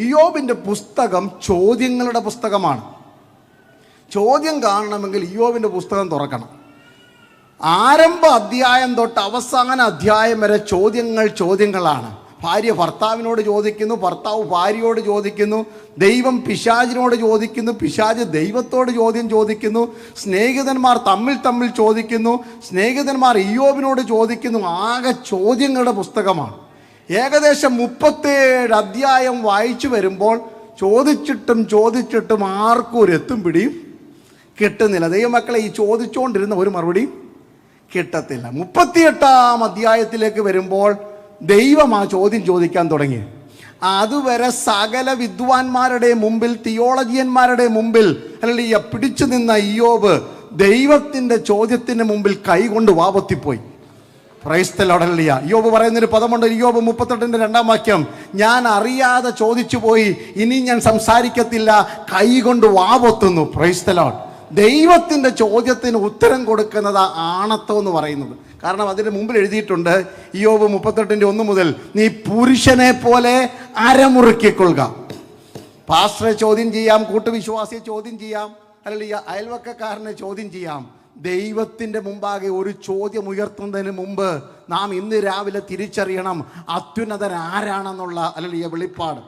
ഇയോബിന്റെ പുസ്തകം ചോദ്യങ്ങളുടെ പുസ്തകമാണ്. ചോദ്യം കാണണമെങ്കിൽ ഇയോബിന്റെ പുസ്തകം തുറക്കണം. ആരംഭ അധ്യായം തൊട്ട് അവസാന അധ്യായം വരെ ചോദ്യങ്ങൾ ചോദ്യങ്ങളാണ്. ഭാര്യ ഭർത്താവിനോട് ചോദിക്കുന്നു ഭർത്താവ് ഭാര്യയോട് ചോദിക്കുന്നു ദൈവം പിശാചിനോട് ചോദിക്കുന്നു പിശാജ് ദൈവത്തോട് ചോദ്യം ചോദിക്കുന്നു സ്നേഹിതന്മാർ തമ്മിൽ തമ്മിൽ ചോദിക്കുന്നു സ്നേഹിതന്മാർ ഇയോബിനോട് ചോദിക്കുന്നു ആകെ ചോദ്യങ്ങളുടെ പുസ്തകമാണ്. ഏകദേശം മുപ്പത്തേഴ് അധ്യായം വായിച്ചു വരുമ്പോൾ ചോദിച്ചിട്ടും ചോദിച്ചിട്ടും ആർക്കും ഒരു എത്തും പിടിയും കിട്ടുന്നില്ല. ദൈവമക്കളെ ഈ ചോദിച്ചുകൊണ്ടിരുന്ന ഒരു മറുപടിയും കിട്ടത്തില്ല. മുപ്പത്തിയെട്ടാം അധ്യായത്തിലേക്ക് വരുമ്പോൾ ദൈവം ആ ചോദ്യം ചോദിക്കാൻ തുടങ്ങി. അതുവരെ സകല വിദ്വാൻമാരുടെ മുമ്പിൽ തിയോളജിയന്മാരുടെ മുമ്പിൽ അല്ലെങ്കിൽ പിടിച്ചു നിന്ന ഇയോബ് ദൈവത്തിന്റെ ചോദ്യത്തിന് മുമ്പിൽ കൈകൊണ്ട് വാപത്തിപ്പോയി. ക്രൈസ്തലോടല്ലിയ യോബ് പറയുന്നൊരു പദമുണ്ട് യോബ് മുപ്പത്തെട്ടിന്റെ രണ്ടാം വാക്യം. ഞാൻ അറിയാതെ ചോദിച്ചു പോയി ഇനി ഞാൻ സംസാരിക്കത്തില്ല കൈകൊണ്ട് വാപൊത്തുന്നു ക്രൈസ്തലോട് ദൈവത്തിന്റെ ചോദ്യത്തിന് ഉത്തരം കൊടുക്കുന്നത് ആണത്വം എന്ന് പറയുന്നത്. കാരണം അതിന് മുമ്പിൽ എഴുതിയിട്ടുണ്ട് യോബ് മുപ്പത്തെട്ടിന്റെ ഒന്ന് മുതൽ നീ പുരുഷനെ പോലെ അരമുറുക്കിക്കൊള്ളുക. പാസ്റ്ററെ ചോദ്യം ചെയ്യാം കൂട്ടുവിശ്വാസിയെ ചോദ്യം ചെയ്യാം അല്ലെങ്കിൽ അയൽവക്കക്കാരനെ ചോദ്യം ചെയ്യാം. ദൈവത്തിന്റെ മുമ്പാകെ ഒരു ചോദ്യം ഉയർത്തുന്നതിന് മുമ്പ് നാം ഇന്ന് രാവിലെ തിരിച്ചറിയണം അത്യുന്നതൻ ആരാണെന്നുള്ള അല്ലെങ്കിൽ വെളിപ്പാട്.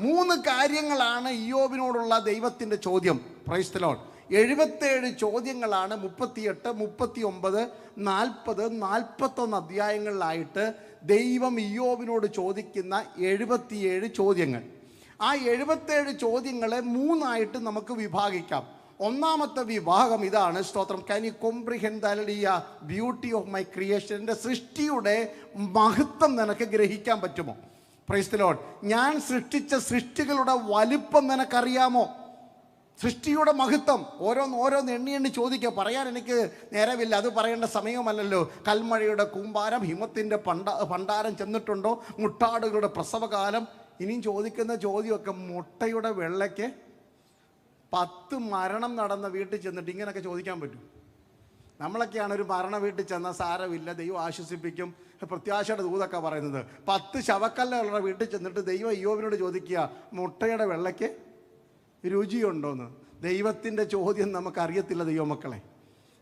മൂന്ന് കാര്യങ്ങളാണ് ഇയോബിനോടുള്ള ദൈവത്തിന്റെ ചോദ്യം. പ്രൈസ്തലോൺ എഴുപത്തേഴ് ചോദ്യങ്ങളാണ് മുപ്പത്തിയെട്ട് മുപ്പത്തി ഒമ്പത് നാൽപ്പത് നാൽപ്പത്തൊന്ന് അധ്യായങ്ങളിലായിട്ട് ദൈവം ഇയോബിനോട് ചോദിക്കുന്ന എഴുപത്തിയേഴ് ചോദ്യങ്ങൾ. ആ എഴുപത്തേഴ് ചോദ്യങ്ങളെ മൂന്നായിട്ട് നമുക്ക് വിഭാഗിക്കാം. ഒന്നാമത്തെ വിഭാഗം ഇതാണ്. സ്തോത്രം. Can you comprehend beauty of my creation എന്റെ സൃഷ്ടിയുടെ മഹത്വം നിനക്ക് ഗ്രഹിക്കാൻ പറ്റുമോ? പ്രൈസ്തലോൺ ഞാൻ സൃഷ്ടിച്ച സൃഷ്ടികളുടെ വലിപ്പം നിനക്കറിയാമോ? സൃഷ്ടിയുടെ മഹത്വം. ഓരോന്ന് ഓരോന്ന് എണ്ണി എണ്ണി ചോദിക്കുക. പറയാൻ എനിക്ക് നേരമില്ല. അത് പറയേണ്ട സമയമല്ലല്ലോ. കൽമഴയുടെ കൂമ്പാരം ഹിമത്തിന്റെ പണ്ട ഭണ്ഡാരം ചെന്നിട്ടുണ്ടോ? മുട്ടാടുകളുടെ പ്രസവകാലം. ഇനിയും ചോദിക്കുന്ന ചോദ്യമൊക്കെ മുട്ടയുടെ വെള്ളയ്ക്ക് പത്ത് മരണം നടന്ന വീട്ടിൽ ചെന്നിട്ട് ഇങ്ങനെയൊക്കെ ചോദിക്കാൻ പറ്റും. നമ്മളൊക്കെയാണ് ഒരു മരണ വീട്ടിൽ ചെന്ന സാരമില്ല ദൈവം ആശ്വസിപ്പിക്കും. പ്രത്യാശയുടെ ദൂതൊക്കെ പറയുന്നത്. പത്ത് ശവക്കല്ലുള്ള വീട്ടിൽ ചെന്നിട്ട് ദൈവം അയ്യോവിനോട് ചോദിക്കുക മുട്ടയുടെ വെള്ളയ്ക്ക് രുചിയുണ്ടോന്ന്? ദൈവത്തിന്റെ ചോദ്യം നമുക്കറിയത്തില്ല ദൈവമക്കളെ.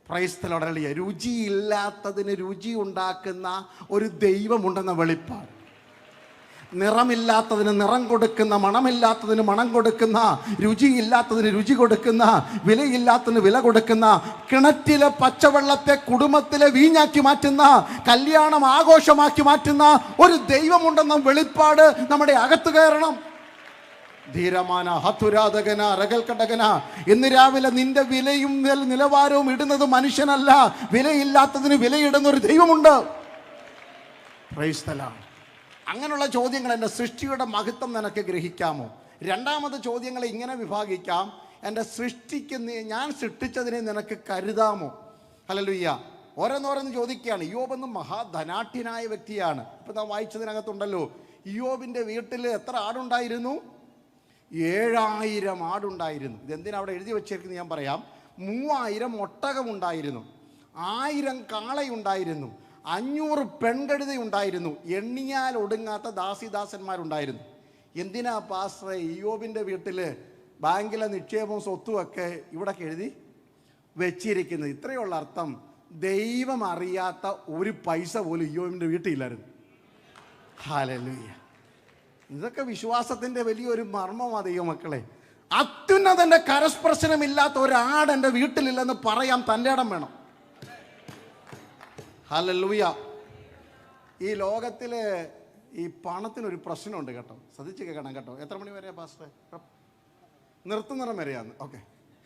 പ്രൈസ്തലോടലിയ രുചിയില്ലാത്തതിന് രുചി ഉണ്ടാക്കുന്ന ഒരു ദൈവമുണ്ടെന്ന വെളിപ്പാട്. നിറമില്ലാത്തതിന് നിറം കൊടുക്കുന്ന മണമില്ലാത്തതിന് മണം കൊടുക്കുന്ന രുചിയില്ലാത്തതിന് രുചി കൊടുക്കുന്ന വിലയില്ലാത്തതിന് വില കൊടുക്കുന്ന കിണറ്റിലെ പച്ചവെള്ളത്തെ കുടുംബത്തിലെ വീഞ്ഞാക്കി മാറ്റുന്ന കല്യാണം ആഘോഷമാക്കി മാറ്റുന്ന ഒരു ദൈവമുണ്ടെന്ന വെളിപ്പാട് നമ്മുടെ അകത്ത് കയറണം. ധീരമാന ഹതുരാതകന റകൽക്കടകന ഇന്ന് രാവിലെ നിന്റെ വിലയും നിലവാരവും ഇടുന്നത് മനുഷ്യനല്ല വിലയില്ലാത്തതിന് വിലയിടുന്ന ഒരു ദൈവമുണ്ട്. Lord. അങ്ങനെയുള്ള ചോദ്യങ്ങൾ എന്റെ സൃഷ്ടിയുടെ മഹത്വം നിനക്ക് ഗ്രഹിക്കാമോ? രണ്ടാമത് ചോദ്യങ്ങളെ ഇങ്ങനെ വിഭാഗിക്കാം. എന്റെ സൃഷ്ടിക്ക് ഞാൻ സൃഷ്ടിച്ചതിനെ നിനക്ക് കരുതാമോ? ഹലലുയ്യ ഓരോന്നോരോന്ന് ചോദിക്കുകയാണ്. യോബ് യോബെന്ന് മഹാധനാഠ്യനായ വ്യക്തിയാണ്. ഇപ്പം നാം വായിച്ചതിനകത്തുണ്ടല്ലോ. യോബിന്റെ വീട്ടിൽ എത്ര ആടുണ്ടായിരുന്നു? ഏഴായിരം ആടുണ്ടായിരുന്നു. ഇതെന്തിനാ അവിടെ എഴുതി വെച്ചിരിക്കുന്നത് ഞാൻ പറയാം. മൂവായിരം ഒട്ടകമുണ്ടായിരുന്നു. ആയിരം കാളയുണ്ടായിരുന്നു. അഞ്ഞൂറ് പെൺകഴുത ഉണ്ടായിരുന്നു എണ്ണിയാൽ ഒടുങ്ങാത്ത ദാസിദാസന്മാരുണ്ടായിരുന്നു. എന്തിനാ പാസ്റ്ററെ ഇയോബിന്റെ വീട്ടിൽ ബാങ്കിലെ നിക്ഷേപവും സ്വത്തുമൊക്കെ ഇവിടെ എഴുതി വെച്ചിരിക്കുന്നത്? ഇത്രയുള്ള അർത്ഥം ദൈവം അറിയാത്ത ഒരു പൈസ പോലും ഇയോബിന്റെ വീട്ടിലില്ലായിരുന്നു. ഹാലലുയ്യ ഇതൊക്കെ വിശ്വാസത്തിന്റെ വലിയൊരു മർമ്മമാണ് ദൈവമക്കളെ. അത്യുന്നതന്റെ കരസ്പർശനമില്ലാത്ത ഒരാട് എന്റെ വീട്ടിലില്ലെന്ന് പറയാൻ തന്റെ ഇടം വേണം. ഹലല്ലൂയ. ഈ ലോകത്തിൽ ഈ പണത്തിനൊരു പ്രശ്നമുണ്ട് കേട്ടോ. ശ്രദ്ധിച്ച് കേൾക്കണം കേട്ടോ. എത്ര മണി വരെയാ പാസ്റ്റർ നിർത്തുന്നിടം വരെയാണ്. ഓക്കെ.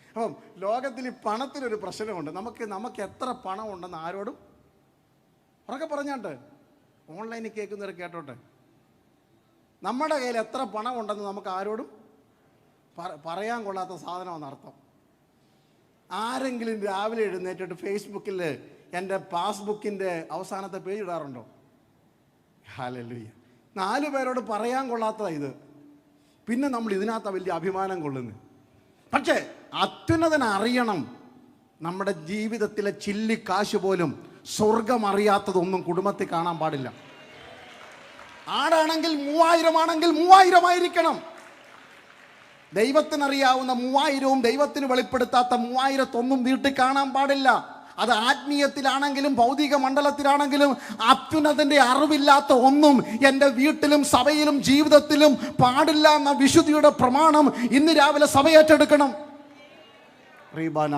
അപ്പം ലോകത്തിൽ ഈ പണത്തിനൊരു പ്രശ്നമുണ്ട്. നമുക്ക് നമുക്ക് എത്ര പണം ഉണ്ടെന്ന് ആരോടും ഉറക്കെ പറഞ്ഞാട്ട് ഓൺലൈനിൽ കേൾക്കുന്നവർ കേട്ടോട്ടെ. നമ്മുടെ കയ്യിൽ എത്ര പണം ഉണ്ടെന്ന് നമുക്ക് ആരോടും പറയാൻ കൊള്ളാത്ത സാധനമാണ് അർത്ഥം ആരെങ്കിലും രാവിലെ എഴുന്നേറ്റിട്ട് ഫേസ്ബുക്കിൽ എന്റെ പാസ്ബുക്കിന്റെ അവസാനത്തെ പേജ് ഇടാറുണ്ടോ? ഹാലല്ലുയ്യ നാല് പേരോട് പറയാൻ കൊള്ളാത്തതാ ഇത്. പിന്നെ നമ്മൾ ഇതിനകത്ത് വലിയ അഭിമാനം കൊള്ളുന്നു. പക്ഷേ അത്യുന്നതൻ അറിയണം നമ്മുടെ ജീവിതത്തിലെ ചില്ലിക്കാശ് പോലും സ്വർഗം അറിയാത്തതൊന്നും കുടുംബത്തിൽ കാണാൻ പാടില്ല. ആടാണെങ്കിൽ മൂവായിരം ആണെങ്കിൽ മൂവായിരം ആയിരിക്കണം. ദൈവത്തിനറിയാവുന്ന മൂവായിരവും ദൈവത്തിന് വെളിപ്പെടുത്താത്ത മൂവായിരത്തൊന്നും വീട്ടിൽ കാണാൻ പാടില്ല. അത് ആത്മീയത്തിലാണെങ്കിലും ഭൗതിക മണ്ഡലത്തിലാണെങ്കിലും അത്യുന്നതിന്റെ അറിവില്ലാത്ത ഒന്നും എന്റെ വീട്ടിലും സഭയിലും ജീവിതത്തിലും പാടില്ല എന്ന വിശുദ്ധിയുടെ പ്രമാണം ഇന്ന് രാവിലെ സഭ ഏറ്റെടുക്കണം റീബാന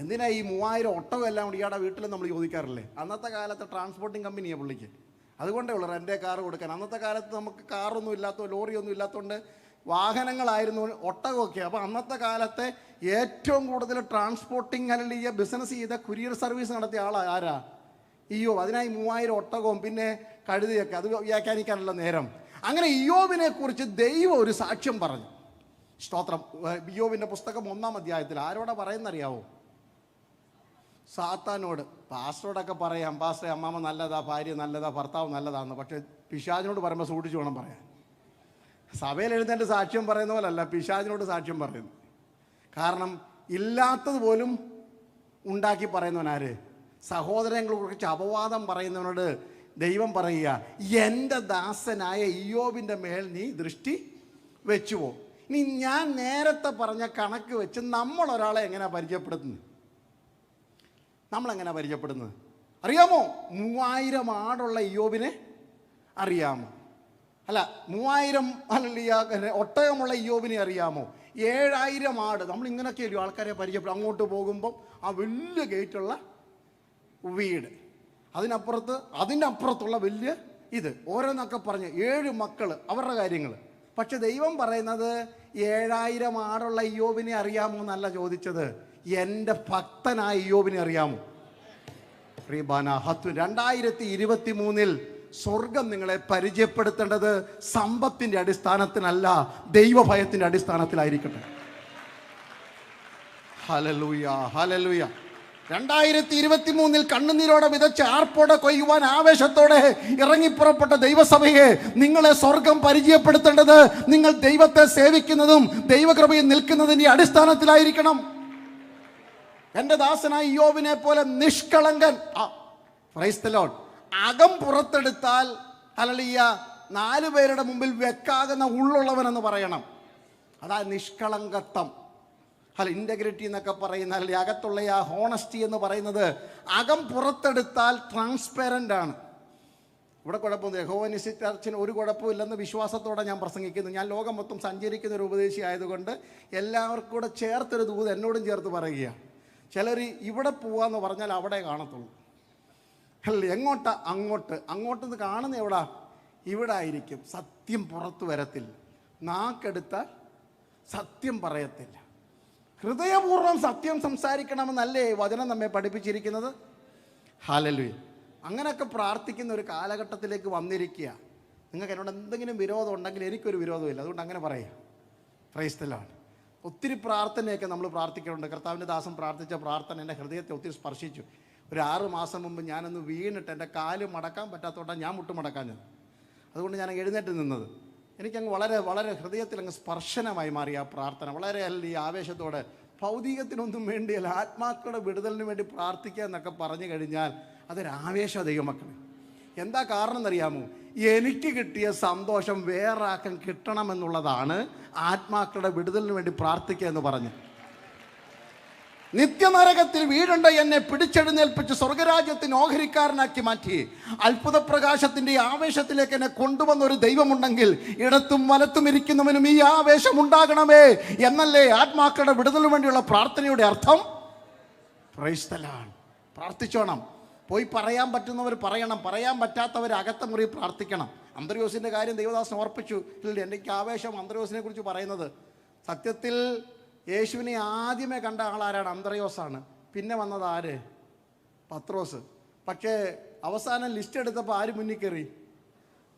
എന്തിനാ ഈ മൂവായിരം ഒട്ടകം എല്ലാം കൂടി ഇയാടെ വീട്ടിൽ നമ്മൾ ചോദിക്കാറില്ലേ? അന്നത്തെ കാലത്ത് ട്രാൻസ്പോർട്ടിങ് കമ്പനിയാണ് പുള്ളിക്ക്. അതുകൊണ്ടേ ഉള്ളൂ റെന്റെ കാർ കൊടുക്കാൻ. അന്നത്തെ കാലത്ത് നമുക്ക് കാറൊന്നും ഇല്ലാത്ത ലോറിയൊന്നും ഇല്ലാത്തതുകൊണ്ട് വാഹനങ്ങളായിരുന്നു ഒട്ടകമൊക്കെ. അപ്പോൾ അന്നത്തെ കാലത്തെ ഏറ്റവും കൂടുതൽ ട്രാൻസ്പോർട്ടിംഗ് അല്ലെങ്കിൽ ബിസിനസ് ചെയ്ത കുരിയർ സർവീസ് നടത്തിയ ആളാ ആരാ? ഇയോ അതിനായി മൂവായിരം ഒട്ടകവും പിന്നെ കഴുതിയൊക്കെ. അത് വ്യാഖ്യാനിക്കാനുള്ള നേരം. അങ്ങനെ ഇയോബിനെ കുറിച്ച് ദൈവം ഒരു സാക്ഷ്യം പറഞ്ഞു. സ്തോത്രം. ഇയോവിന്റെ പുസ്തകം ഒന്നാം അധ്യായത്തിൽ. ആരോടാ പറയുന്നറിയാവോ? സാത്താനോട്. പാസ്റ്ററോടൊക്കെ പറയാം പാസ്റ്റർ അമ്മാമ്മ നല്ലതാ ഭാര്യ നല്ലതാ ഭർത്താവ് നല്ലതാന്ന്. പക്ഷെ പിശാചിനോട് പറയുമ്പോൾ സൂക്ഷിച്ചു വേണം പറയാൻ. സഭയിൽ എഴുന്നേറ്റ് സാക്ഷ്യം പറയുന്ന പോലല്ല പിശാചിനോട് സാക്ഷ്യം പറയുന്നു. കാരണം ഇല്ലാത്തത് പോലും ഉണ്ടാക്കി പറയുന്നവനാര് സഹോദരങ്ങളെ കുറിച്ച് അപവാദം പറയുന്നവനോട് ദൈവം പറയുക എന്റെ ദാസനായ ഇയോബിന്റെ മേൽ നീ ദൃഷ്ടി വെച്ചുവോ? ഇനി ഞാൻ നേരത്തെ പറഞ്ഞ കണക്ക് വെച്ച് നമ്മൾ ഒരാളെ എങ്ങനെയാണ് പരിചയപ്പെടുത്തുന്നത്? നമ്മളെങ്ങനെ പരിചയപ്പെടുന്നത്? അറിയാമോ? മൂവായിരം ആടുള്ള ഇയോബിനെ അറിയാമോ? അല്ല മൂവായിരം അല്ല ഒട്ടകമുള്ള യോബിനെ അറിയാമോ? ഏഴായിരം ആട്. നമ്മൾ ഇങ്ങനെയൊക്കെ ഒരു ആൾക്കാരെ പരിചയപ്പെടും അങ്ങോട്ട് പോകുമ്പം ആ വലിയ ഗേറ്റുള്ള വീട്. അതിനപ്പുറത്ത് അതിന്റെ അപ്പുറത്തുള്ള വലിയ ഇത്. ഓരോന്നൊക്കെ പറഞ്ഞ് ഏഴ് മക്കൾ അവരുടെ കാര്യങ്ങൾ പക്ഷെ ദൈവം പറയുന്നത് ഏഴായിരം ആടുള്ള യോബിനെ അറിയാമോ എന്നല്ല ചോദിച്ചത്. എന്റെ ഭക്തനായ യോബിനെ അറിയാമോ? ഹത്തു രണ്ടായിരത്തി ഇരുപത്തി മൂന്നിൽ സ്വർഗം നിങ്ങളെ പരിചയപ്പെടുത്തേണ്ടത് സമ്പത്തിന്റെ അടിസ്ഥാനത്തിനല്ല ദൈവഭയത്തിന്റെ അടിസ്ഥാനത്തിലായിരിക്കട്ടെ. ഹലലൂയ ഹലലൂയ രണ്ടായിരത്തി ഇരുപത്തി മൂന്നിൽ കണ്ണുനീരോടെ വിതച്ച് ആർപ്പോടെ കൊയ്യുവാൻ ആവേശത്തോടെ ഇറങ്ങിപ്പുറപ്പെട്ട ദൈവസഭയെ നിങ്ങളെ സ്വർഗം പരിചയപ്പെടുത്തേണ്ടത് നിങ്ങൾ ദൈവത്തെ സേവിക്കുന്നതും ദൈവകൃപയിൽ നിൽക്കുന്നതിന്റെ അടിസ്ഥാനത്തിലായിരിക്കണം. എന്റെ ദാസനായ യോവിനെ പോലെ നിഷ്കളങ്കൻ ക്രൈസ്തലോൺ അകം പുറത്തെടുത്താൽ അലളിയ നാലു പേരുടെ മുമ്പിൽ വെക്കാകുന്ന ഉള്ളുള്ളവനെന്ന് പറയണം. അതാ നിഷ്കളങ്കത്വം. അല്ല ഇന്റഗ്രിറ്റി എന്നൊക്കെ പറയുന്ന അല്ലെങ്കിൽ അകത്തുള്ള ആ ഹോണസ്റ്റി എന്ന് പറയുന്നത് അകം പുറത്തെടുത്താൽ ട്രാൻസ്പെറന്റ് ആണ്. ഇവിടെ കുഴപ്പമൊന്നും യഹോവനിസി ചർച്ചിന് ഒരു കുഴപ്പമില്ലെന്ന് വിശ്വാസത്തോടെ ഞാൻ പ്രസംഗിക്കുന്നു. ഞാൻ ലോകം മൊത്തം സഞ്ചരിക്കുന്ന ഒരു ഉപദേശി ആയതുകൊണ്ട് എല്ലാവർക്കും കൂടെ ചേർത്തൊരു ദൂത് എന്നോടും ചേർത്ത് പറയുകയാണ്. ചിലർ ഇവിടെ പോവാന്ന് പറഞ്ഞാൽ അവിടെ കാണത്തുള്ളൂ. അല്ല എങ്ങോട്ടാ? അങ്ങോട്ട്. അങ്ങോട്ടെന്ന് കാണുന്ന എവിടാ? ഇവിടെ ആയിരിക്കും സത്യം പുറത്തു വരത്തില്ല. നാക്കെടുത്താൽ സത്യം പറയത്തില്ല. ഹൃദയപൂർവം സത്യം സംസാരിക്കണമെന്നല്ലേ വചനം നമ്മെ പഠിപ്പിച്ചിരിക്കുന്നത്? ഹാലലുയ അങ്ങനെയൊക്കെ പ്രാർത്ഥിക്കുന്ന ഒരു കാലഘട്ടത്തിലേക്ക് വന്നിരിക്കുക. നിങ്ങൾക്ക് എന്നോട് എന്തെങ്കിലും വിരോധം ഉണ്ടെങ്കിൽ എനിക്കൊരു വിരോധമില്ല അതുകൊണ്ട് അങ്ങനെ പറയാം. ക്രൈസ്തലാണ് ഒത്തിരി പ്രാർത്ഥനയൊക്കെ നമ്മൾ പ്രാർത്ഥിക്കുന്നുണ്ട് കർത്താവിന്റെ ദാസം പ്രാർത്ഥിച്ച പ്രാർത്ഥന എന്റെ ഹൃദയത്തെ ഒത്തിരി സ്പർശിച്ചു. ഒരു ആറ് മാസം മുമ്പ് ഞാനൊന്ന് വീണിട്ട് എന്റെ കാൽ മടക്കാൻ പറ്റാത്തതുകൊണ്ട് ഞാൻ മുട്ടുമടക്കാൻ ചെന്നത് അതുകൊണ്ട് ഞാൻ എഴുന്നേറ്റ് നിന്നത്. എനിക്കങ്ങ് വളരെ വളരെ ഹൃദയത്തിൽ അങ്ങ് സ്പർശനമായി മാറി ആ പ്രാർത്ഥന. വളരെ ഈ ആവേശത്തോടെ ഭൗതികത്തിനൊന്നും വേണ്ടിയല്ല ആത്മാക്കളുടെ വിടുതലിന് വേണ്ടി പ്രാർത്ഥിക്കുക എന്നൊക്കെ പറഞ്ഞു കഴിഞ്ഞാൽ അതൊരു ആവേശ ദൈവമക്കളെ എന്താ കാരണം എന്നറിയാമോ എനിക്ക് കിട്ടിയ സന്തോഷം വേറെ ആക്കം കിട്ടണമെന്നുള്ളതാണ് ആത്മാക്കളുടെ വിടുതലിന് വേണ്ടി പ്രാർത്ഥിക്കുക എന്ന് പറഞ്ഞു നിത്യനരകത്തിൽ വീടുണ്ട് എന്നെ പിടിച്ചെഴുന്നേൽപ്പിച്ച് സ്വർഗരാജ്യത്തിന് ഓഹരിക്കാരനാക്കി മാറ്റി. അത്ഭുതപ്രകാശത്തിന്റെ ആവേശത്തിലേക്ക് എന്നെ കൊണ്ടുവന്ന ഒരു ദൈവമുണ്ടെങ്കിൽ ഇടത്തും വലത്തും ഇരിക്കുന്നവനും ഈ ആവേശം ഉണ്ടാകണമേ എന്നല്ലേ ആത്മാക്കളുടെ വിടുതലിന് വേണ്ടിയുള്ള പ്രാർത്ഥനയുടെ അർത്ഥം? പ്രൈസ്തലാണ് പ്രാർത്ഥിച്ചോണം. പോയി പറയാൻ പറ്റുന്നവർ പറയണം. പറയാൻ പറ്റാത്തവർ അകത്ത മുറി പ്രാർത്ഥിക്കണം. അന്തർയോസിന്റെ കാര്യം ദൈവദാസൻ ഓർപ്പിച്ചു. ഇല്ല എനിക്ക് ആവേശം അന്തർയോസിനെ കുറിച്ച് പറയുന്നത്. സത്യത്തിൽ യേശുവിനെ ആദ്യമേ കണ്ട ആളാരാണ് അന്തറയോസാണ് പിന്നെ വന്നത് ആര്? പത്രോസ്. പക്ഷേ അവസാനം ലിസ്റ്റ് എടുത്തപ്പോൾ ആര് മുന്നിൽ കയറി?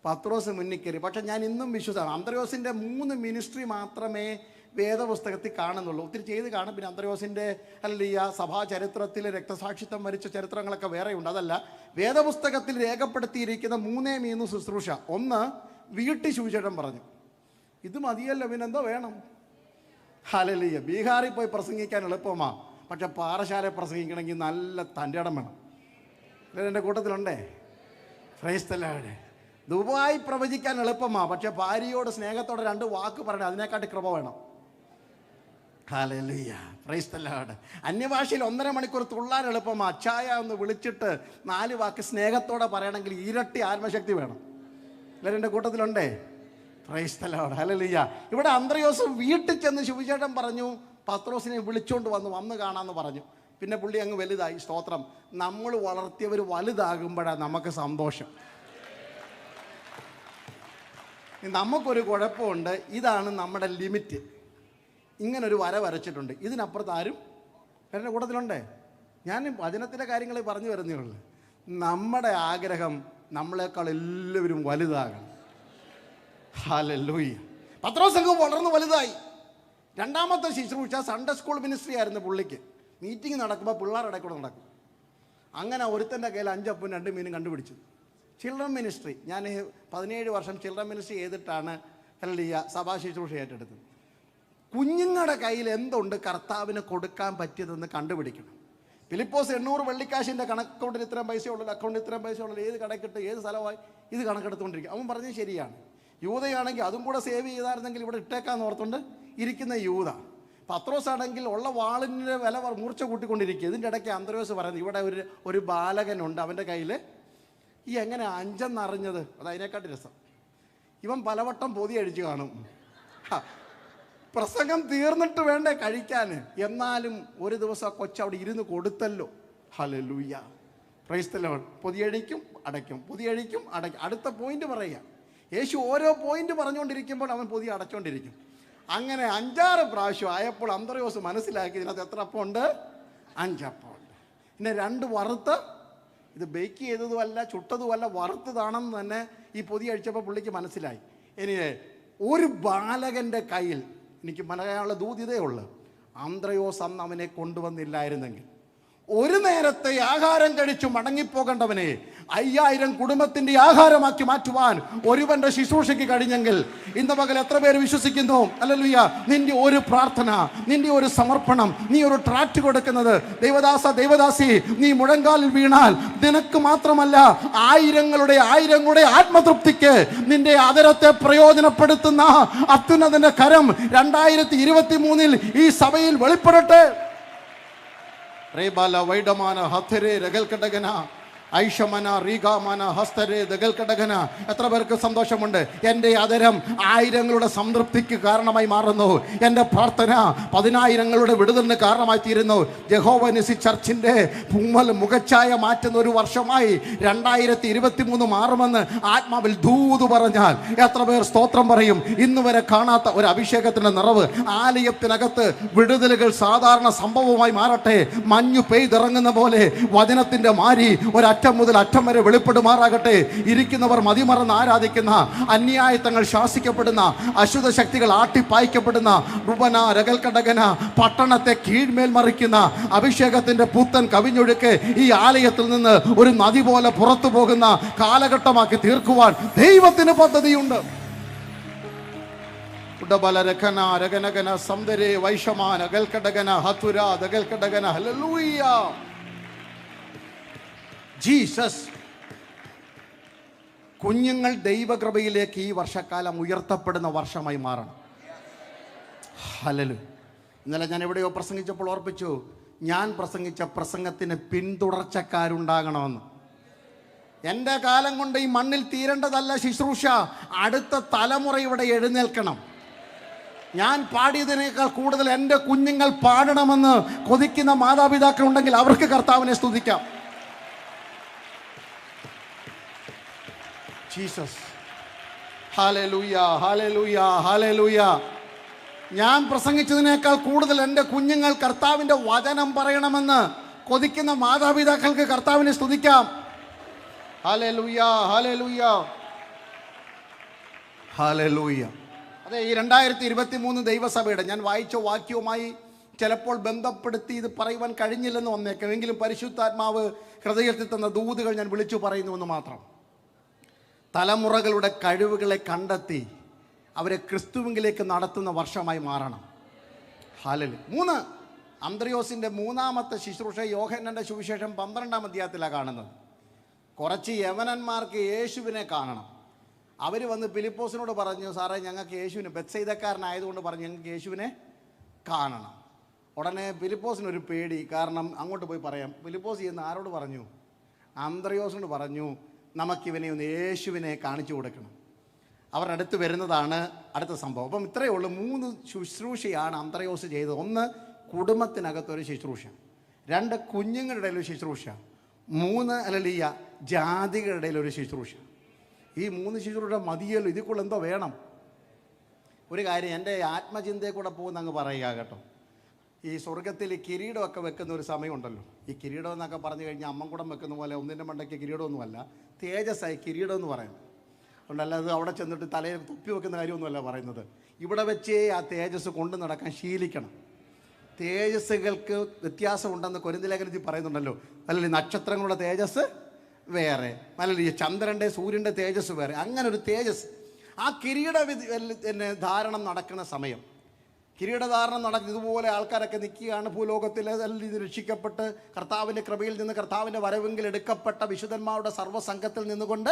പത്രോസ് മുന്നിൽ കയറി. പക്ഷെ ഞാൻ ഇന്നും വിശ്വസിക്കാം അന്തർയോസിന്റെ മൂന്ന് മിനിസ്ട്രി മാത്രമേ വേദപുസ്തകത്തിൽ കാണുന്നുള്ളൂ. ഒത്തിരി ചെയ്ത് കാണും. പിന്നെ അന്തർയോസിന്റെ അല്ലെങ്കിൽ ആ സഭാ ചരിത്രത്തിൽ രക്തസാക്ഷിത്വം വരിച്ച ചരിത്രങ്ങളൊക്കെ വേറെയുണ്ട്. അതല്ല വേദപുസ്തകത്തിൽ രേഖപ്പെടുത്തിയിരിക്കുന്ന മൂന്നേ മൂന്ന് ശുശ്രൂഷ. ഒന്ന് വീട്ടിൽ സുവിശേഷം പറഞ്ഞു. ഇത് മതിയല്ലോ പിന്നെന്തോ വേണം. ഹലലിയ ബീഹാറിൽ പോയി പ്രസംഗിക്കാൻ എളുപ്പമാ. പക്ഷെ പാറശാല പ്രസംഗിക്കണമെങ്കിൽ നല്ല തന്റെ ഇടം വേണം. അല്ലെ എന്റെ കൂട്ടത്തിലുണ്ടേ? ഫ്രൈസ്തല്ലാവിടെ ദുബായി പ്രവചിക്കാൻ എളുപ്പമാ. പക്ഷെ ഭാര്യയോട് സ്നേഹത്തോടെ രണ്ട് വാക്ക് പറയണം അതിനെക്കാട്ടി കൃപ വേണം. the Lord. അന്യഭാഷയിൽ ഒന്നര മണിക്കൂർ തുള്ളാൻ എളുപ്പമാ. അച്ചായ എന്ന് വിളിച്ചിട്ട് നാല് വാക്ക് സ്നേഹത്തോടെ പറയണമെങ്കിൽ ഇരട്ടി ആത്മശക്തി വേണം. എല്ലാവരും എന്റെ കൂട്ടത്തിലുണ്ടേ? പ്രൈസ്തലോട് ഹലലിയ ഇവിടെ അന്ത്രയോസ് വീട്ടിൽ ചെന്ന് ശിവചേട്ടൻ പറഞ്ഞു പത്രോസിനെ വിളിച്ചോണ്ട് വന്ന് വന്ന് കാണാമെന്ന് പറഞ്ഞു. പിന്നെ പുള്ളി അങ്ങ് വലുതായി സ്തോത്രം നമ്മൾ വളർത്തിയവർ വലുതാകുമ്പോഴാണ് നമുക്ക് സന്തോഷം. നമുക്കൊരു കുഴപ്പമുണ്ട് ഇതാണ് നമ്മുടെ ലിമിറ്റ്. ഇങ്ങനൊരു വര വരച്ചിട്ടുണ്ട്. ഇതിനപ്പുറത്ത് ആരും എന്റെ കൂട്ടത്തിലുണ്ടേ? ഞാൻ വചനത്തിന്റെ കാര്യങ്ങൾ പറഞ്ഞു വരുന്നേ ഉള്ളൂ. നമ്മുടെ ആഗ്രഹം നമ്മളെക്കാൾ എല്ലാവരും വലുതാകണം. ഹാലൂയ്യ പത്രോ സംഘം വളർന്ന് വലുതായി. രണ്ടാമത്തെ ശുശ്രൂഷ സൺഡേ സ്കൂൾ മിനിസ്ട്രി ആയിരുന്നു പുള്ളിക്ക്. മീറ്റിംഗ് നടക്കുമ്പോൾ പിള്ളേരുടെ കൂടെ നടക്കും. അങ്ങനെ ഒരുത്തന്റെ കയ്യിൽ അഞ്ചപ്പും രണ്ട് മീനും കണ്ടുപിടിച്ചു. ചിൽഡ്രൻ മിനിസ്ട്രി ഞാൻ പതിനേഴ് വർഷം ചിൽഡ്രൻ മിനിസ്ട്രി ചെയ്തിട്ടാണ് ഹല്ലേലൂയ സഭാ ശുശ്രൂഷ ഏറ്റെടുത്തത്. കുഞ്ഞുങ്ങളുടെ കയ്യിൽ എന്തുണ്ട് കർത്താവിന് കൊടുക്കാൻ പറ്റിയതെന്ന് കണ്ടുപിടിക്കണം. ഫിലിപ്പോസ് എണ്ണൂറ് വെള്ളിക്കാശിന്റെ കണക്കൗണ്ടിൽ ഇത്രയും പൈസ ഉള്ളൂ അക്കൗണ്ടിൽ ഇത്രയും പൈസ ഉള്ളൂ ഏത് കണക്കിട്ട് ഏത് സ്ഥലമായി ഇത് കണക്കെടുത്തുകൊണ്ടിരിക്കും. അവൻ പറഞ്ഞത് ശരിയാണ്. യൂതയാണെങ്കിൽ അതും കൂടെ സേവ് ചെയ്തായിരുന്നെങ്കിൽ ഇവിടെ ഇട്ടേക്കാന്ന് ഓർത്തുകൊണ്ട് ഇരിക്കുന്ന യൂത. പത്രോസ് ആണെങ്കിൽ ഉള്ള വാളിന്റെ വില മൂർച്ച കൂട്ടിക്കൊണ്ടിരിക്കുക. ഇതിന്റെ ഇടയ്ക്ക് അന്തരോസ് പറയുന്നത് ഇവിടെ ഒരു ഒരു ബാലകനുണ്ട് അവന്റെ കയ്യിൽ ഈ എങ്ങനെ അഞ്ചെന്നറിഞ്ഞത്? അത് അതിനെക്കാട്ടി രസം. ഇവൻ പലവട്ടം പൊതി അഴിച്ചു കാണും. പ്രസംഗം തീർന്നിട്ട് വേണ്ടേ കഴിക്കാൻ? എന്നാലും ഒരു ദിവസം ആ കൊച്ചവിടെ ഇരുന്ന് കൊടുത്തല്ലോ. ഹലലൂയ പ്രൈസ്തലോ പൊതിയഴിക്കും അടയ്ക്കും. പൊതിയഴിക്കും അടയ്ക്കും. അടുത്ത പോയിന്റ് പറയുക. യേശു ഓരോ പോയിന്റ് പറഞ്ഞുകൊണ്ടിരിക്കുമ്പോൾ അവൻ പൊതി അടച്ചുകൊണ്ടിരിക്കും അങ്ങനെ അഞ്ചാറ് പ്രാവശ്യം ആയപ്പോൾ അന്തർയോസ് മനസ്സിലാക്കി ഇതിനകത്ത് എത്ര അപ്പമുണ്ട് അഞ്ചപ്പമുണ്ട് പിന്നെ രണ്ട് വറുത്ത് ഇത് ബേക്ക് ചെയ്തതുമല്ല ചുട്ടതുമല്ല വറുത്തതാണെന്ന് തന്നെ ഈ പൊതി അഴിച്ചപ്പോൾ പുള്ളിക്ക് മനസ്സിലായി. ഇനി ഒരു ബാലകന്റെ കയ്യിൽ എനിക്ക് മലയാള ദൂതിതേ ഉള്ളു ആന്ത്രയോസ് അന്ന് അവനെ കൊണ്ടുവന്നില്ലായിരുന്നെങ്കിൽ. ഒരു നേരത്തെ ആഹാരം കഴിച്ചു മടങ്ങിപ്പോകേണ്ടവനെ അയ്യായിരം കുടുംബത്തിന്റെ ആഹാരമാക്കി മാറ്റുവാൻ ഒരുവന്റെ ശുശ്രൂഷയ്ക്ക് കഴിഞ്ഞെങ്കിൽ ഇന്ന് പകൽ എത്ര പേര് വിശ്വസിക്കുന്നു? അല്ലല്ലുയ്യ നിന്റെ ഒരു പ്രാർത്ഥന നിന്റെ ഒരു സമർപ്പണം നീ ഒരു ട്രാറ്റ് കൊടുക്കുന്നത് ദൈവദാസ ദൈവദാസി നീ മുഴങ്കാലിൽ വീണാൽ നിനക്ക് മാത്രമല്ല ആയിരങ്ങളുടെ ആയിരങ്ങളുടെ ആത്മതൃപ്തിക്ക് നിന്റെ അതരത്തെ പ്രയോജനപ്പെടുത്തുന്ന അത്യുന്നതിന്റെ കരം രണ്ടായിരത്തി ഇരുപത്തി മൂന്നിൽ ഈ സഭയിൽ വെളിപ്പെടട്ടെ. റേബാല വൈഡമാന ഹത്തരെ രകൽക്കടകന ഐഷമന റീഗാമന ഹസ്തരെ ദഗൽക്കടകന എത്ര പേർക്ക് സന്തോഷമുണ്ട്? എന്റെ അതരം ആയിരങ്ങളുടെ സംതൃപ്തിക്ക് കാരണമായി മാറുന്നു. എന്റെ പ്രാർത്ഥന പതിനായിരങ്ങളുടെ വിടുതലിന് കാരണമായി തീരുന്നു. ജഹോവനിസി ചർച്ചിന്റെ പൂമൽ മുഖച്ഛായ മാറ്റുന്ന ഒരു വർഷമായി രണ്ടായിരത്തി ഇരുപത്തി മൂന്ന് മാറുമെന്ന് ആത്മാവിൽ ദൂത് പറഞ്ഞാൽ എത്ര പേർ സ്തോത്രം പറയും? ഇന്ന് വരെ കാണാത്ത ഒരു അഭിഷേകത്തിന്റെ നിറവ് ആലയത്തിനകത്ത് വിടുതലുകൾ സാധാരണ സംഭവമായി മാറട്ടെ. മഞ്ഞു പെയ്തിറങ്ങുന്ന പോലെ വചനത്തിന്റെ മാരി ഒരറ്റം മുതൽ അറ്റം വരെ വെളിപ്പെടുമാറാകട്ടെ. ഇരിക്കുന്നവർ മതിമറന്ന് ആരാധിക്കുന്ന അന്യായത്തങ്ങൾ ശാസിക്കപ്പെടുന്ന അശുദ്ധ ശക്തികൾ ആട്ടിപ്പായിക്കപ്പെടുന്ന റുബന രകൽക്കടകന പട്ടണത്തെ കീഴ്മേൽ മറിക്കുന്ന അഭിഷേകത്തിന്റെ പുത്തൻ കവിഞ്ഞൊഴുക്ക് ഈ ആലയത്തിൽ നിന്ന് ഒരു നദി പോലെ പുറത്തു പോകുന്ന കാലഘട്ടമാക്കി തീർക്കുവാൻ ദൈവത്തിന് പദ്ധതിയുണ്ട്. ഉടബല രഖന രഗനഗന വൈഷമാന ഗൽക്കടകന ഹതുര ജീസസ് കുഞ്ഞുങ്ങൾ ദൈവകൃപയിലേക്ക് ഈ വർഷക്കാലം ഉയർത്തപ്പെടുന്ന വർഷമായി മാറണം. ഹലലു ഇന്നലെ ഞാൻ എവിടെയോ പ്രസംഗിച്ചപ്പോൾ ഓർപ്പിച്ചു ഞാൻ പ്രസംഗിച്ച പ്രസംഗത്തിന് പിന്തുടർച്ചക്കാരുണ്ടാകണമെന്ന്. എന്റെ കാലം കൊണ്ട് ഈ മണ്ണിൽ തീരേണ്ടതല്ല ശുശ്രൂഷ അടുത്ത തലമുറ ഇവിടെ എഴുന്നേൽക്കണം. ഞാൻ പാടിയതിനേക്കാൾ കൂടുതൽ എന്റെ കുഞ്ഞുങ്ങൾ പാടണമെന്ന് കൊതിക്കുന്ന മാതാപിതാക്കൾ ഉണ്ടെങ്കിൽ അവർക്ക് കർത്താവിനെ സ്തുതിക്കാം. ജീസസ് ഹാലലൂയ ഹാലലൂയ ഹാലലൂയ ഞാൻ പ്രസംഗിച്ചതിനേക്കാൾ കൂടുതൽ എന്റെ കുഞ്ഞുങ്ങൾ കർത്താവിന്റെ വചനം പറയണമെന്ന് കൊതിക്കുന്ന മാതാപിതാക്കൾക്ക് കർത്താവിനെ സ്തുതിക്കാം. ഹാലലൂയ ഹാലലൂയ ഹാലലൂയ അതെ ഈ രണ്ടായിരത്തി ഇരുപത്തി മൂന്ന് ദൈവസഭയുടെ ഞാൻ വായിച്ച വാക്യവുമായി ചിലപ്പോൾ ബന്ധപ്പെടുത്തി ഇത് പറയുവാൻ കഴിഞ്ഞില്ലെന്ന് വന്നേക്കാം. എങ്കിലും പരിശുദ്ധാത്മാവ് ഹൃദയത്തിൽ തന്ന ദൂതുകൾ ഞാൻ വിളിച്ചു പറയുന്നുവെന്ന് മാത്രം. തലമുറകളുടെ കഴിവുകളെ കണ്ടെത്തി അവരെ ക്രിസ്തുവിങ്കിലേക്ക് നടത്തുന്ന വർഷമായി മാറണം. ഹാലലി. മൂന്ന് അന്ത്രയോസിന്റെ മൂന്നാമത്തെ ശുശ്രൂഷ യോഹന്നന്റെ സുവിശേഷം പന്ത്രണ്ടാം അധ്യായത്തിലാണ് കാണുന്നത്. കുറച്ച് യവനന്മാർക്ക് യേശുവിനെ കാണണം. അവർ വന്ന് ഫിലിപ്പോസിനോട് പറഞ്ഞു സാറേ ഞങ്ങൾക്ക് യേശുവിനെ ബെത്സൈതക്കാരനായതുകൊണ്ട് പറഞ്ഞു ഞങ്ങൾക്ക് യേശുവിനെ കാണണം. ഉടനെ ഫിലിപ്പോസിനൊരു പേടി കാരണം അങ്ങോട്ട് പോയി പറയാം. ഫിലിപ്പോസ് ചെയ്യുന്ന ആരോട് പറഞ്ഞു? അന്ത്രയോസിനോട് പറഞ്ഞു നമുക്കിവനെ ഒന്ന് യേശുവിനെ കാണിച്ചു കൊടുക്കണം. അവരുടെ അടുത്ത് വരുന്നതാണ് അടുത്ത സംഭവം. അപ്പം ഇത്രയേ ഉള്ളൂ. മൂന്ന് ശുശ്രൂഷയാണ് അന്ത്രയോസ് ചെയ്തത്. ഒന്ന് കുടുംബത്തിനകത്തൊരു ശുശ്രൂഷ. രണ്ട് കുഞ്ഞുങ്ങളുടെ ഒരു ശുശ്രൂഷ. മൂന്ന് അലലിയ ജാതികളുടെ ഒരു ശുശ്രൂഷ. ഈ മൂന്ന് ശുശ്രൂഷ മതിയല്ലോ. ഇതിക്കുള്ള എന്തോ വേണം. ഒരു കാര്യം എന്റെ ആത്മചിന്തയെ കൂടെ പോകുന്ന അങ്ങ് പറയുക കേട്ടോ. ഈ സ്വർഗത്തിൽ കിരീടമൊക്കെ വെക്കുന്ന ഒരു സമയമുണ്ടല്ലോ. ഈ കിരീടം എന്നൊക്കെ പറഞ്ഞു കഴിഞ്ഞാൽ അമ്മൻകുടം വെക്കുന്ന പോലെ ഒന്നിന്റെ മണ്ടയ്ക്ക് കിരീടമൊന്നുമല്ല തേജസ്സായി കിരീടം എന്ന് പറയുന്നത് അതുകൊണ്ടല്ല അത് അവിടെ ചെന്നിട്ട് തലയിൽ തുപ്പി വെക്കുന്ന കാര്യമൊന്നുമല്ല പറയുന്നത്. ഇവിടെ വെച്ചേ ആ തേജസ് കൊണ്ടു നടക്കാൻ ശീലിക്കണം. തേജസ്സുകൾക്ക് വ്യത്യാസമുണ്ടെന്ന് കൊരിന്തലേഖനത്തിൽ പറയുന്നുണ്ടല്ലോ. നല്ല നക്ഷത്രങ്ങളുടെ തേജസ് വേറെ നല്ല ഈ ചന്ദ്രന്റെ സൂര്യന്റെ തേജസ് വേറെ. അങ്ങനെ ഒരു തേജസ് ആ കിരീട ധാരണം നടക്കുന്ന സമയം. കിരീടധാരണം നടക്കുന്ന ഇതുപോലെ ആൾക്കാരൊക്കെ നിൽക്കുകയാണ് ഭൂലോകത്തിൽ. ഇത് രക്ഷിക്കപ്പെട്ട് കർത്താവിന്റെ കൃപയിൽ നിന്ന് കർത്താവിന്റെ വരവെങ്കിൽ എടുക്കപ്പെട്ട വിശുദ്ധന്മാരുടെ സർവസംഘത്തിൽ നിന്നുകൊണ്ട്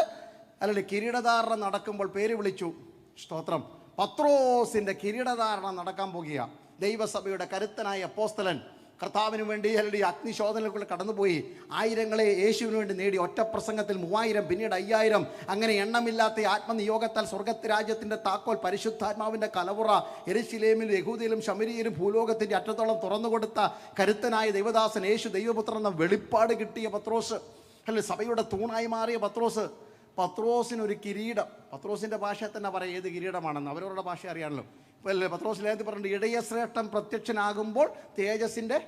അല്ലെങ്കിൽ കിരീടധാരണം നടക്കുമ്പോൾ പേര് വിളിച്ചു. സ്തോത്രം. പത്രോസിന്റെ കിരീടധാരണം നടക്കാൻ പോകുക ദൈവസഭയുടെ കരുത്തനായ അപ്പോസ്തലൻ കർത്താവിന് വേണ്ടി അല്ലെങ്കിൽ അഗ്നിശോധനകൾക്കുള്ള കടന്നുപോയി. ആയിരങ്ങളെ യേശുവിന് വേണ്ടി നേടി. ഒറ്റ പ്രസംഗത്തിൽ മൂവായിരം പിന്നീട് അയ്യായിരം. അങ്ങനെ എണ്ണമില്ലാത്ത ആത്മനിയോഗത്താൽ സ്വർഗത്ത് രാജ്യത്തിന്റെ താക്കോൽ പരിശുദ്ധാത്മാവിന്റെ കലവുറ എരിശിലേമിലും യഹൂദയിലും ശമരിയിലും ഭൂലോകത്തിന്റെ അറ്റത്തോളം തുറന്നുകൊടുത്ത കരുത്തനായ ദൈവദാസൻ യേശു ദൈവപുത്രൻ എന്ന വെളിപ്പാട് കിട്ടിയ പത്രോസ്. അല്ലെ സഭയുടെ തൂണായി മാറിയ പത്രോസ്. പത്രോസിനൊരു കിരീടം. പത്രോസിന്റെ ഭാഷ തന്നെ പറയാം ഏത് കിരീടമാണെന്ന്. അവരവരുടെ ഭാഷ അറിയാമല്ലോ. ഇപ്പോൾ അല്ലേ പത്രോസ് ലേഖത്തിൽ പറഞ്ഞിട്ട് ഇടയശ്രേഷ്ഠം പ്രത്യക്ഷനാകുമ്പോൾ തേജസിന്റെ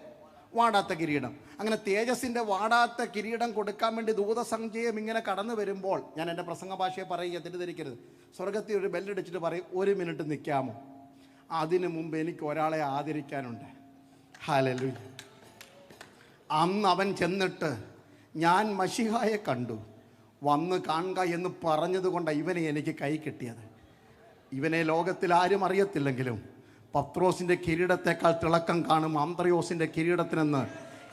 വാടാത്ത കിരീടം. അങ്ങനെ തേജസ്സിന്റെ വാടാത്ത കിരീടം കൊടുക്കാൻ വേണ്ടി ദൂതസഞ്ചയം ഇങ്ങനെ കടന്നു വരുമ്പോൾ ഞാൻ എന്റെ പ്രസംഗ ഭാഷയെ പറയുക തെറ്റിദ്ധരിക്കരുത്. സ്വർഗത്തിൽ ഒരു ബെല്ലടിച്ചിട്ട് പറയും ഒരു മിനിറ്റ് നിൽക്കാമോ? അതിനു മുമ്പ് എനിക്ക് ഒരാളെ ആദരിക്കാനുണ്ട്. ഹാലലു അന്ന് അവൻ ചെന്നിട്ട് ഞാൻ മഷിഹായെ കണ്ടു. വന്ന് കാണുക എന്ന് പറഞ്ഞതുകൊണ്ടാണ് ഇവനെ എനിക്ക് കൈ കിട്ടിയത്. ഇവനെ ലോകത്തിൽ ആരും അറിയത്തില്ലെങ്കിലും പത്രോസിന്റെ കിരീടത്തെക്കാൾ തിളക്കം കാണും ആന്ത്രയോസിന്റെ കിരീടത്തിനെന്ന്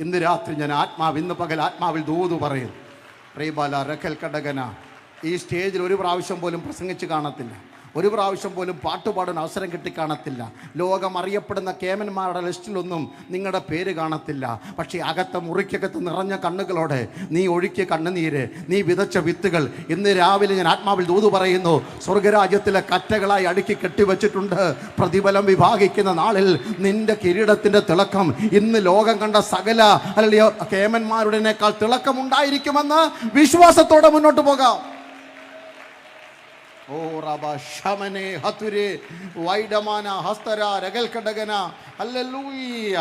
ഇന്ന് രാത്രി ഞാൻ ആത്മാവ് ഇന്ന് പകൽ ആത്മാവിൽ ദൂത് പറയും. റീബാല റഖൽ കടകന ഈ സ്റ്റേജിൽ ഒരു പ്രാവശ്യം പോലും പ്രസംഗിച്ച് കാണത്തില്ല. ഒരു പ്രാവശ്യം പോലും പാട്ടുപാടാൻ അവസരം കിട്ടി കാണത്തില്ല. ലോകം അറിയപ്പെടുന്ന കേമന്മാരുടെ ലിസ്റ്റിലൊന്നും നിങ്ങളുടെ പേര് കാണത്തില്ല. പക്ഷേ അകത്ത മുറിക്കകത്ത് നിറഞ്ഞ കണ്ണുകളോടെ നീ ഒഴുക്കിയ കണ്ണുനീര് നീ വിതച്ച വിത്തുകൾ ഇന്ന് രാവിലെ ഞാൻ ആത്മാവിൽ ദൂത് പറയുന്നു. സ്വർഗരാജ്യത്തിലെ കറ്റകളായി അടുക്കി കെട്ടിവെച്ചിട്ടുണ്ട്. പ്രതിഫലം വിഭാഗിക്കുന്ന നാളിൽ നിന്റെ കിരീടത്തിന്റെ തിളക്കം ഇന്ന് ലോകം കണ്ട സകല അല്ലെങ്കിൽ കേമന്മാരുടേക്കാൾ തിളക്കമുണ്ടായിരിക്കുമെന്ന് വിശ്വാസത്തോടെ മുന്നോട്ട് പോകാം. ഓ റബ ശമനെ ഹതുരെ വൈഡമാന ഹസ്തര രഗൽ കടകന ഹല്ലേലൂയ